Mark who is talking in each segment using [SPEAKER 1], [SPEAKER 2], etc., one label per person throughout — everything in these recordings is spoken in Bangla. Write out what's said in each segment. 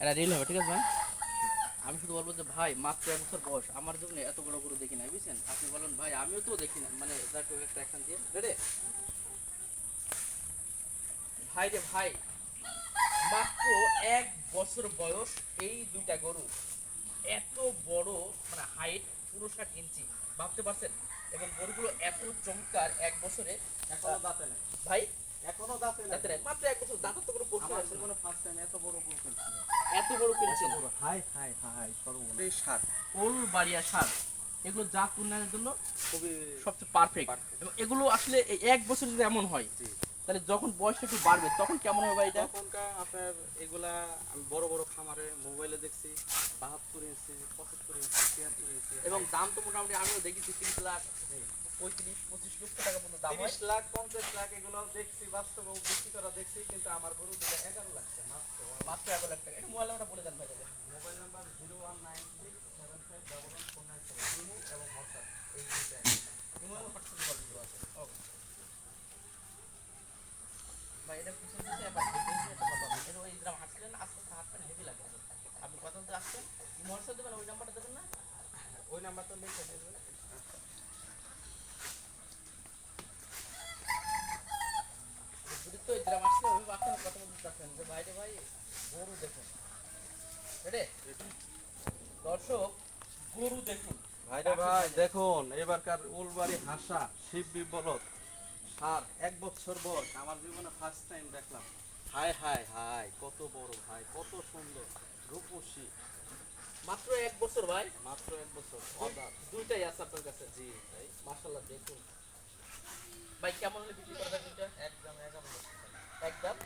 [SPEAKER 1] এটা রিল হবে ঠিক আছে ভাই? আমি শুধু বলব যে ভাই মাত্র এক বছর বয়স। আমার জন্য এত বড় গরু দেখি না বুঝছেন? আপনি বলেন ভাই আমিও তো দেখি না মানে একটা এখান দিয়ে। রেডে ভাই রে ভাই মাত্র এক বছর বয়স এই দুইটা গরু। এত বড় মানে হাইট পুরো ষাট ইঞ্চি। ভাবতে পারছেন? এবং গরুগুলো এত চমৎকার এক বছরে।
[SPEAKER 2] এখনও দাঁতে নেই।
[SPEAKER 1] ভাই
[SPEAKER 2] এখনও দাঁতে নাই,
[SPEAKER 1] মাত্র এক বছর দাঁতের তো কোনো প্রশ্ন
[SPEAKER 2] আমার
[SPEAKER 1] আসে
[SPEAKER 2] ফার্স্ট টাইম এত বড় গরু কিনছি
[SPEAKER 1] এত বড় কিনেছেন
[SPEAKER 2] হাই হাই হাই সর্বমোট এই সার
[SPEAKER 1] ওল বাড়িয়া সার এগুলো জাত উন্নয়নের জন্য
[SPEAKER 2] খুবই
[SPEAKER 1] সবচেয়ে পারফেক্ট এগুলো আসলে এক বছর যদি এমন হয়। তাহলে যখন বয়সটা একটু বাড়বে তখন কেমন হবে এটা?
[SPEAKER 2] তখনকার আপনার এগুলা আমি বড় বড় খামারে মোবাইলে দেখছি বাহাত্তর ইঞ্চি পঁচাত্তর ইঞ্চি তিয়াত্তর ইঞ্চি।
[SPEAKER 1] এবং দাম তো মোটামুটি আমিও দেখেছি তিরিশ লাখ পঁয়ত্রিশ পঁচিশ লক্ষ টাকা পর্যন্ত দাম
[SPEAKER 2] তিরিশ লাখ পঞ্চাশ লাখ এগুলো দেখছি বাস্তবে বিক্রি করা দেখছি কিন্তু আমার গরু দিলে এগারো লাখ টাকা মাত্র
[SPEAKER 1] এক লাখ টাকা। মোবাইল নাম্বারটা বলে দেন ভাই
[SPEAKER 2] mobile number zero one nine six seven five double one four nine seven এবং হোয়াটসঅ্যাপ। এই
[SPEAKER 1] এবং হোয়াটসঅ্যাপে কল দিতে পারবেন। Okay. ভাই এটা ওই গ্রাম হাঁটছিলেন, আস্তে আস্তে হাঁটবেন, লাগে। আপনি বলতে আসছেন, ইমো দেবেন, ওই নাম্বারটা দেবেন না?
[SPEAKER 2] ওই নাম্বারটা লিখে দেবেন
[SPEAKER 1] তো গ্রাম আসলে ওই বাচ্চারা কথা বলতে চাচ্ছেন যে ভাই রে ভাই গরু দেখুন। রেডি দর্শক গরু দেখুন।
[SPEAKER 2] ভাইরে ভাই দেখুন এবারকার উলবাড়ি হাসা শিববি বলদ সার এক বছর বয়স আমার জীবনে ফার্স্ট টাইম দেখলাম। হাই হাই হাই কত বড় ভাই কত সুন্দর রূপসী।
[SPEAKER 1] মাত্র এক বছর ভাই?
[SPEAKER 2] মাত্র এক বছর
[SPEAKER 1] দুইটাই আছে আপনার কাছে?
[SPEAKER 2] জি ভাই
[SPEAKER 1] মাশাল্লাহ দেখুন। ভাই কেমন হলে বিক্রি করবেন দুইটা?
[SPEAKER 2] একদম এগারো লক্ষ
[SPEAKER 1] একদম?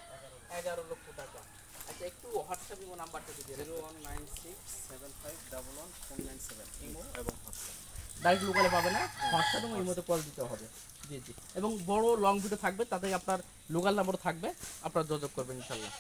[SPEAKER 1] এগারো লক্ষ। টাকা। আচ্ছা একটু হোয়াটসঅ্যাপ নাম্বারটা যদি
[SPEAKER 2] zero one nine six seven five double one four nine seven imo এবং হোয়াটসঅ্যাপ
[SPEAKER 1] ডাইরেক্ট লোকালে পাবে না হোয়াটসঅ্যাপ এবং ইমোতে কল দিতে হবে। জি জি। এবং বড় লং ভিডিও থাকবে তাতে আপনার লোকাল নাম্বারও থাকবে, আপনার যোগাযোগ করবেন, ইনশাল্লাহ।